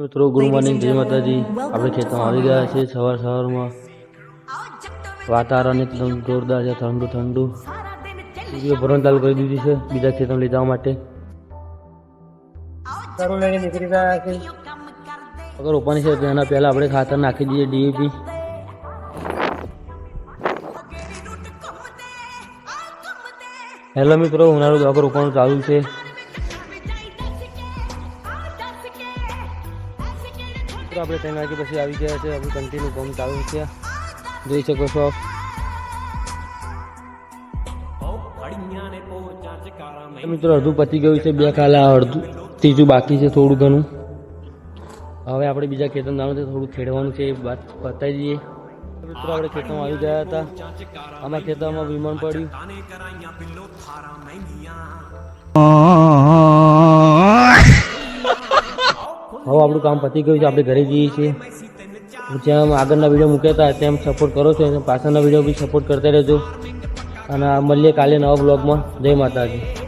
મિત્રો good morning જય માતાજી. આપણે ખેતરમાં આવી ગયા છે સવાર સવારમાં. વાતાવરણ એકદમ જોરદાર છે ઠંડુ ઠંડુ. સીડીઓ ભરણ ચાલુ કરી દીધી છે બીજા ખેતરમાં લઈ જવા માટે. કરું લઈને નીકળી ગયા છે અગર રોપવાની છે તો એના પહેલાં આપણે ખાતર નાખી દઈએ ડીએપી હેલો મિત્રો ઉનાળું દવા રોપવાનું ચાલુ છે. મિત્રો, આપણે ત્રણ વાગે પછી આવી ગયા છે. આપણું કન્ટિન્યુ કામ ચાલુ છે. જોઈ શકો છો મિત્રો, અડધું પતી ગયું છે, બે કાલા અડધું ત્રીજું બાકી છે થોડું ઘણું. હવે આપણે બીજા ખેતરમાં છે થોડું ખેડવાનું છે, એ વાત પતાવી દઈએ. મિત્રો, આપણે ખેતરમાં આવી ગયા હતા. આમાં ખેતરમાં વિમાન પડ્યું. હવે આપણું કામ પતી ગયું છે, આપણે ઘરે જઈએ છીએ. જેમ આગળના વીડિયો મૂક્યા હતા, તેમ સપોર્ટ કરો છો અને પાછળના વીડિયો બી સપોર્ટ કરતા રહેજો. અને મળીએ કાલે નવા બ્લોગમાં જય માતાજી.